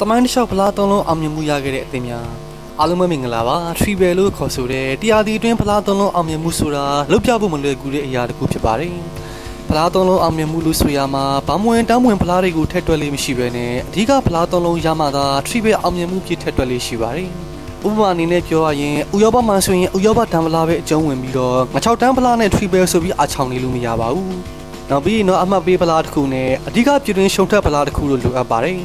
တမိုင်းတစ်လျှောက်ဖလားသုံးလုံးအောင်မြင်မှုရခဲ့တဲ့အသင်းများအားလုံးပဲမင်္ဂလာပါ Triple လို့ခေါ်ဆိုတဲ့တရားဒီအတွင်းဖလားသုံးလုံးအောင်မြင်မှုဆိုတာလောက်ပြဖို့မလွယ်ကူတဲ့အရာတစ်ခုဖြစ်ပါတယ်ဖလားသုံးလုံးအောင်မြင်မှုလို့ဆိုရမှာဘာမဝင်တောင်းဝင်ဖလားတွေကိုထက်တွက်လေးမရှိဘဲနဲ့အဓိကဖလားသုံးလုံးရမှသာ Triple အောင်မြင်မှုဖြစ်ထက်တွက်လေးရှိပါတယ်ဥပမာအနေနဲ့ပြောရရင်ဥရောပမှာဆိုရင်ဥရောပတန်ဖလားပဲအကျုံးဝင်ပြီးတော့ငါ6တန်းဖလားနဲ့ Triple ဆိုပြီးအချောင်နေလို့မရပါဘူးနောက်ပြီးတော့အမှတ်ပေးဖလားတစ်ခုနဲ့အဓိကပြည်တွင်းရှုံထက်ဖလားတစ်ခုလို့လိုအပ်ပါတယ်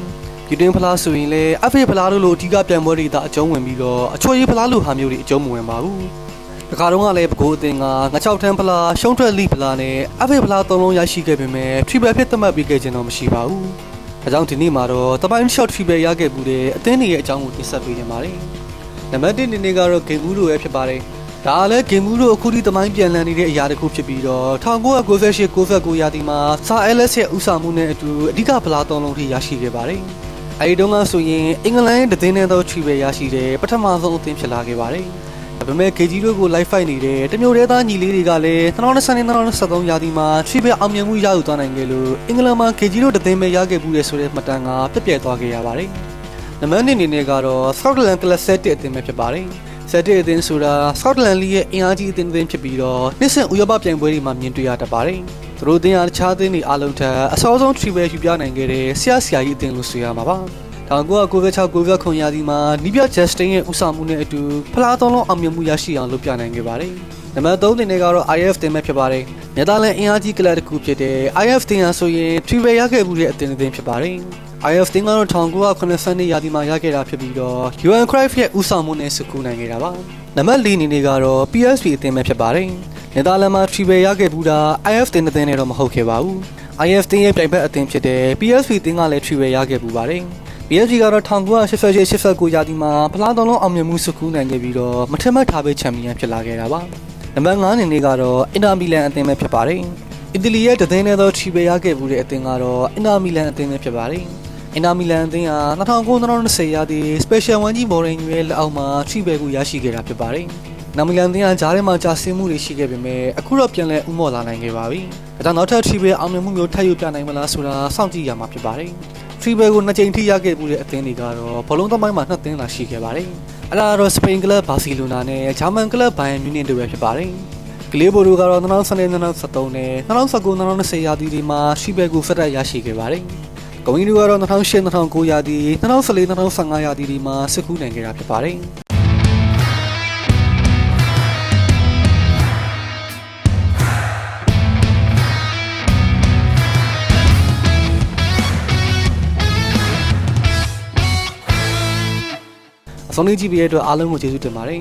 ပြည်တွင်းဖလားဆိုရင်လည်း FA ဖလားတို့လိုအဓိကပြိုင်ပွဲတွေသာအကျုံးဝင်ပြီးတော့အချွေရေးဖလားလိုဟာမျိုးတွေအကျုံးမဝင်ပါဘူး။ဒီခါတော့ကလည်းပကိုးအသင်းကငါ6တန်းဖလားရှုံးထွက်လိဖလားနဲ့ FA ဖလားသုံးလုံးရရှိခဲ့ပေမဲ့ Triple ဖြစ်သတ်မှတ်ပေးခဲ့ခြင်းတော့မရှိပါဘူး။ဒါကြောင့်ဒီနေ့မှာတော့တပိုင်း shot Triple ရခဲ့မှုတဲ့အသင်းတွေရဲ့အကြောင်းကိုတင်ဆက်ပေးနေပါတယ်။နံပါတ်1ဒီနေ့ကတော့ Game ဦးတို့ရဲ့ဖြစ်ပါတယ်။ဒါလည်း Game ဦးတို့အခုထိတမိုင်းပြန်လည်နေတဲ့အရာတစ်ခုဖြစ်ပြီးတော့1998 99ရာသီမှာစာ LS ရဲ့ဥဆောင်မှုနဲ့အတူအဓိကဖလားသုံးလုံးထိရရှိခဲ့ပါတယ်။ အဲဒီတုန်းကဆိုရင်အင်္ဂလန်ရဲ့တည်င်းနဲ့သော tree ပဲရရှိတဲ့ပထမဆုံးအသင်းဖြစ်လာခဲ့ပါတယ်။ဒါပေမဲ့ KG တို့ကို live fight နေတဲ့တမျိုးတည်းသားညီလေးတွေကလည်း2020-2023ရာသီမှာ tree ပဲအောင်မြင်မှုရယူသွားနိုင်ခဲ့လို့အင်္ဂလန်မှာ KG တို့တည်င်းပဲရခဲ့ဘူးလေဆိုတဲ့မှတ်တမ်းကပြည့်ပြည့်သွားခဲ့ရပါတယ်။နံပါတ်1အနေနဲ့ကတော့ Scotland Class 7အသင်းပဲဖြစ်ပါတယ်။ဆက်တဲ့အသင်းဆိုတာ Scotland League ရဲ့အင်အားကြီးအသင်းတစ်သင်းဖြစ်ပြီးတော့နှစ်ဆင့်ဥရောပပြိုင်ပွဲတွေမှာမြင်တွေ့ရတတ်ပါတယ်။ သူတို့အသင်းအားတခြားအသင်းတွေအားလုံးထက်အစောဆုံး triple ယူပြနိုင်ခဲ့တဲ့ဆရာဆရာကြီးအသင်းလို့ဆိုရမှာပါ။1996-99ရာသီမှာနီးပြ Justin ရဲ့ဦးဆောင်မှုနဲ့အတူဖလားသုံးလုံးအောင်မြင်မှုရရှိအောင်လုပ်ပြနိုင်ခဲ့ပါတယ်။နံပါတ်3တင်တွေကတော့ IF တင်ပဲဖြစ်ပါတယ်။နယ်သာလန်အင်အားကြီးကလပ်တစ်ခုဖြစ်တဲ့ IF တင်ဟာဆိုရင် triple ရခဲ့မှုတဲ့အသင်းတစ်သင်းဖြစ်ပါတယ်။ IF တင်ကတော့1992ရာသီမှာရခဲ့တာဖြစ်ပြီးတော့ UN Cruyff ရဲ့ဦးဆောင်မှုနဲ့စကူနိုင်ခဲ့တာပါ။နံပါတ်4အနေနဲ့ကတော့ PSV အသင်းပဲဖြစ်ပါတယ်။ နယ်သာလန်မှာ triple ရခဲ့ဘူးတာ IF တင်တဲ့သင်းနဲ့တော့မဟုတ်ခဲ့ပါဘူး။ IF တင်ရဲ့ပြိုင်ဘက်အသင်းဖြစ်တဲ့ PSV တင်ကလည်း triple ရခဲ့ပူပါတယ်။ PSG ကတော့1988-89ရာသီမှာဖလားသုံးလုံးအောင်မြင်မှုစကူးနိုင်ခဲ့ပြီးတော့မထက်မှတ်ထားပဲချန်ပီယံဖြစ်လာခဲ့တာပါ။နံပါတ်5အနေနဲ့ကတော့အင်တာမီလန်အသင်းပဲဖြစ်ပါတယ်။အီတလီရဲ့တသိန်းနဲ့သော triple ရခဲ့ဘူးတဲ့အသင်းကတော့အင်တာမီလန်အသင်းပဲဖြစ်ပါတယ်။အင်တာမီလန်အသင်းဟာ2019-2020ရာသီ Special 1ကြီးမော်ရင်ယူရဲ့လက်အောက်မှာ triple ကိုရရှိခဲ့တာဖြစ်ပါတယ်။ နာမီလန်အသင်းကဂျားထဲမှာကြာဆင်းမှုတွေရှိခဲ့ပေမဲ့အခုတော့ပြန်လည်ဥမော်လာနိုင်ခဲ့ပါပြီ။ဒါကြောင့်နောက်ထပ် triple အောင်မြင်မှုမျိုးထပ်ယူပြနိုင်မလားဆိုတာစောင့်ကြည့်ရမှာဖြစ်ပါတယ်။ triple ကိုနှစ်ကြိမ်ထိရခဲ့မှုတဲ့အသင်းတွေကတော့ဘောလုံးသမိုင်းမှာနှစ်သင်းသာရှိခဲ့ပါတယ်။အဲ့ဒါကတော့စပိန်ကလပ်ဘာစီလိုနာနဲ့ဂျာမန်ကလပ်ဘိုင်မြူနစ်တို့ပဲဖြစ်ပါတယ်။ကလေးဘိုတို့ကတော့2012-2013နဲ့2019-2020ရာသီတွေမှာ triple ကိုဆက်တိုက်ရရှိခဲ့ပါတယ်။ဂုံကြီးတို့ကတော့2008-2009ရာသီ2014-2015ရာသီတွေမှာစစ်ကူးနိုင်ခဲ့တာဖြစ်ပါတယ်။ ဆုံးလေးကြည့်ပြီးတဲ့အတွက်အားလုံးကိုကျေးဇူးတင်ပါတယ်